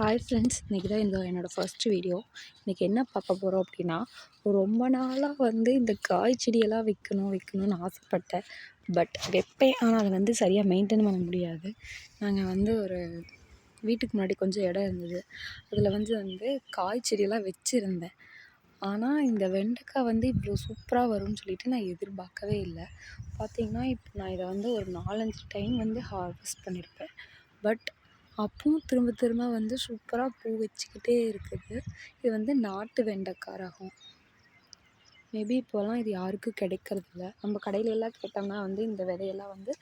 Hi friends இன்றைக்கி தான் இந்த என்னோடய ஃபஸ்ட்டு வீடியோ இன்றைக்கி என்ன பார்க்க போகிறோம் அப்படின்னா ரொம்ப நாளாக வந்து இந்த காய் செடியெல்லாம் வைக்கணும் வைக்கணும்னு ஆசைப்பட்டேன். பட் வைப்பேன் ஆனால் அதை வந்து சரியாக மெயின்டைன் பண்ண முடியாது. நாங்கள் வந்து ஒரு வீட்டுக்கு முன்னாடி கொஞ்சம் இடம் இருந்தது. அதில் வந்து வந்து காய் செடியெல்லாம் வச்சுருந்தேன். ஆனால் இந்த வெண்டைக்காய் வந்து இவ்வளோ சூப்பராக வரும்னு சொல்லிட்டு நான் எதிர்பார்க்கவே இல்லை. பார்த்திங்கன்னா இப்போ நான் இதை வந்து ஒரு நாலஞ்சு டைம் வந்து ஹார்வெஸ்ட் பண்ணியிருப்பேன் பட் அப்பவும் திரும்ப திரும்ப வந்து சூப்பராக பூ வச்சுக்கிட்டே இருக்குது. இது வந்து நாட்டு வெண்டைக்காய் ரகம் மேபி இப்போல்லாம் இது யாருக்கும் கிடைக்கிறதில்ல. நம்ம கடையில எல்லாம் கேட்டோம்னா வந்து இந்த விதையெல்லாம் வந்து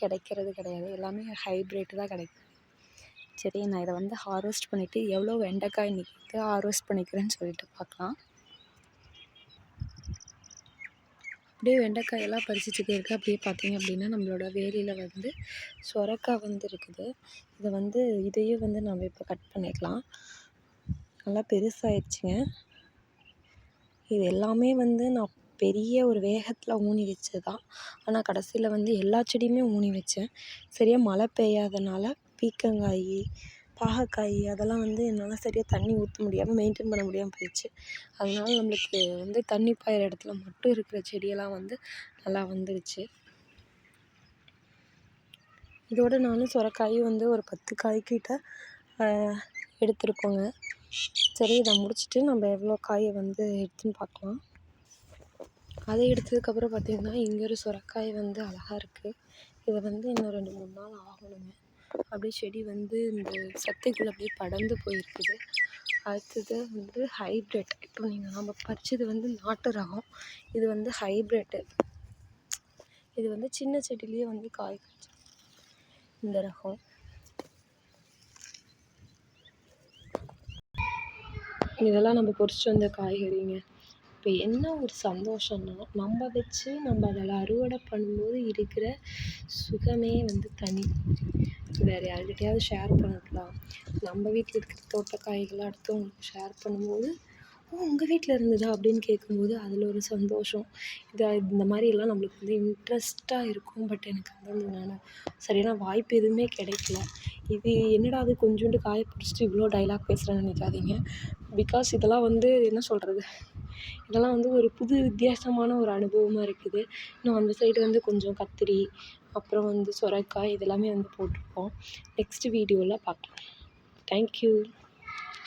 கிடைக்கிறது கிடையாது. எல்லாமே ஹைப்ரிட் தான் கிடைக்கும். சரி நான் இதை வந்து ஹார்வெஸ்ட் பண்ணிவிட்டு எவ்வளோ வெண்டைக்காய் இன்றைக்கி ஹார்வெஸ்ட் பண்ணிக்கிறேன்னு சொல்லிட்டு பார்க்கலாம். அப்படியே வெண்டைக்காயெல்லாம் பறிச்சிட்டு இருக்கேன் அப்படியே பார்த்தீங்க அப்படின்னா நம்மளோட வேலியில் வந்து சொரக்காய் வந்து இருக்குது. இதை வந்து இதையும் வந்து நம்ம இப்போ கட் பண்ணிக்கலாம். நல்லா பெருசாகிடுச்சிங்க இது எல்லாமே வந்து நான் பெரிய ஒரு வேகத்தில் ஊனி வச்சது தான் ஆனால் கடைசியில் வந்து எல்லா செடியுமே ஊனி வச்சேன். சரியாக மழை பெய்யாதனால பீர்க்கங்காய் பாகற்காய் அதெல்லாம் வந்து என்னால் சரியாக தண்ணி ஊற்ற முடியாமல் மெயின்டைன் பண்ண முடியாமல் போயிடுச்சு. அதனால நம்மளுக்கு வந்து தண்ணி பாயிற இடத்துல மட்டும் இருக்கிற செடியெல்லாம் வந்து நல்லா வந்துடுச்சு இதோட நானும் சுரக்காயும் வந்து ஒரு பத்து காய்க்கிட்ட எடுத்திருக்கோங்க. சரி இதை முடிச்சுட்டு நம்ம எவ்வளோ காயை வந்து எடுத்துன்னு பார்க்கலாம். அதை எடுத்ததுக்கப்புறம் பார்த்திங்கன்னா இங்கே ஒரு சுரக்காய் வந்து அழகாக இருக்குது இதை வந்து இன்னும் ரெண்டு மூணு நாள் ஆகணுங்க. அப்படியே செடி வந்து இந்த சத்துக்குள்ளே அப்படியே படர்ந்து போயிருக்குது. அடுத்தது வந்து ஹைப்ரிட் இப்போ நீங்கள் நம்ம பறிச்சது வந்து நாட்டு ரகம். இது வந்து ஹைப்ரிட்டு இது வந்து சின்ன செடியிலேயே வந்து காய் காய்ச்சி இந்த ரகம். இதெல்லாம் நம்ம பொறிச்சிட்டு வந்த காய்கறிங்க. இப்போ என்ன ஒரு சந்தோஷம்னா நம்ம வச்சு நம்ம அதில் அறுவடை பண்ணும்போது இருக்கிற சுகமே வந்து தனி. வேறு யாருக்கிட்டையாவது ஷேர் பண்ணிக்கலாம் நம்ம வீட்டில் இருக்கிற தோட்டக்காய்களை அடுத்தவங்களுக்கு ஷேர் பண்ணும்போது ஓ உங்கள் வீட்டில் இருந்ததா அப்படின்னு கேட்கும்போது அதில் ஒரு சந்தோஷம். இதை இந்த மாதிரியெல்லாம் நம்மளுக்கு வந்து இன்ட்ரெஸ்ட்டாக இருக்கும். பட் எனக்கு வந்து நான் சரியான வாய்ப்பு எதுவுமே கிடைக்கல. இது என்னடா அது கொஞ்சோண்டு காய பிடிச்சிட்டு இவ்வளோ டைலாக் பேசுகிறேன்னு நினைக்காதீங்க. பிகாஸ் இதெல்லாம் வந்து என்ன சொல்கிறது இதெல்லாம் வந்து ஒரு புது வித்தியாசமான ஒரு அனுபவமாக இருக்குது. இன்னும் அந்த சைடு வந்து கொஞ்சம் கத்திரி அப்புறம் வந்து சுரைக்காய் இதெல்லாமே வந்து போட்டிருக்கோம் நெக்ஸ்ட்டு வீடியோவில் பார்க்கலாம் தேங்க்யூ